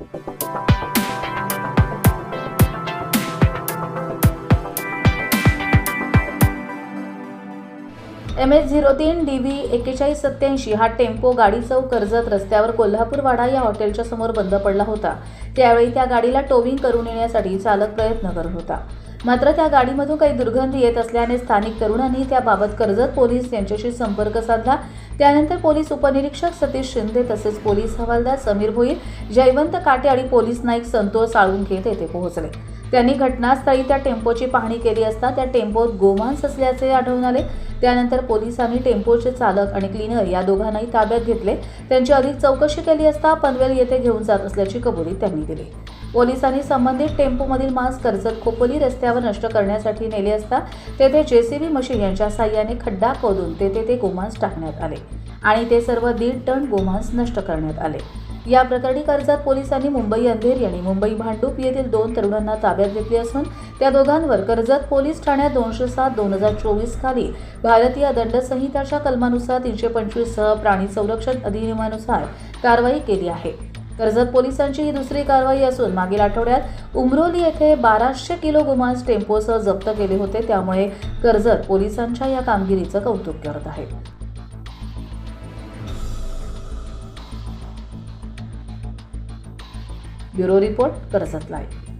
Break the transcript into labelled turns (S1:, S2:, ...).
S1: M S zero तीन D V एक्केचाळीस सत्याऐंशी हा टेम्पो गाडी चौक कर्जत रस्त्यावर कोल्हापूर वाडा या हॉटेलच्या समोर बंद पडला होता. त्यावेळी त्या गाडीला टोविंग करून येण्यासाठी चालक प्रयत्न करत होता. मात्र त्या गाडीमधून काही दुर्गंध येत असल्याने स्थानिक तरुणांनी त्याबाबत कर्जत पोलीस यांच्याशी संपर्क साधला. त्यानंतर पोलीस उपनिरीक्षक सतीश शिंदे तसेच पोलीस हवालदार समीर भोईर जयवंत काटे आणि पोलीस नाईक संतोष साळुंखे तेथे पोहोचले. त्यांनी घटनास्थळी त्या टेम्पोची पाहणी केली असता त्या टेम्पोत गोमांस असल्याचे आढळून आले. त्यानंतर पोलिसांनी टेम्पोचे चालक आणि क्लीनर या दोघांनाही ताब्यात घेतले. त्यांची अधिक चौकशी केली असता पनवेल येथे घेऊन जात असल्याची कबुली त्यांनी दिली. पोलिसांनी संबंधित टेम्पोमधील मांस कर्जत खोपोली रस्त्यावर नष्ट करण्यासाठी नेले असता तेथे जेसीबी मशीन यांच्या साह्याने खड्डा खोदून तेथे ते गोमांस टाकण्यात आले आणि ते सर्व दीड टन गोमांस नष्ट करण्यात आले. या प्रकरणी कर्जत पोलिसांनी मुंबई अंधेरी आणि मुंबई भांडूप येथील दोन तरुणांना ताब्यात घेतले असून त्या दोघांवर कर्जत पोलीस ठाण्यात दोनशे सात दोन हजार चोवीस खाली भारतीय दंड संहिताच्या कलमानुसार तीनशे पंचवीस सह प्राणी संरक्षण अधिनियमानुसार कारवाई केली आहे. कर्जत पोलिसांची ही दुसरी कारवाई असून मागील आठवड्यात उमरोली येथे बाराशे किलो गुमांस टेम्पोसह जप्त केले होते. त्यामुळे कर्जत पोलिसांच्या या कामगिरीचं कौतुक करत आहे. Bureau report Karjat live.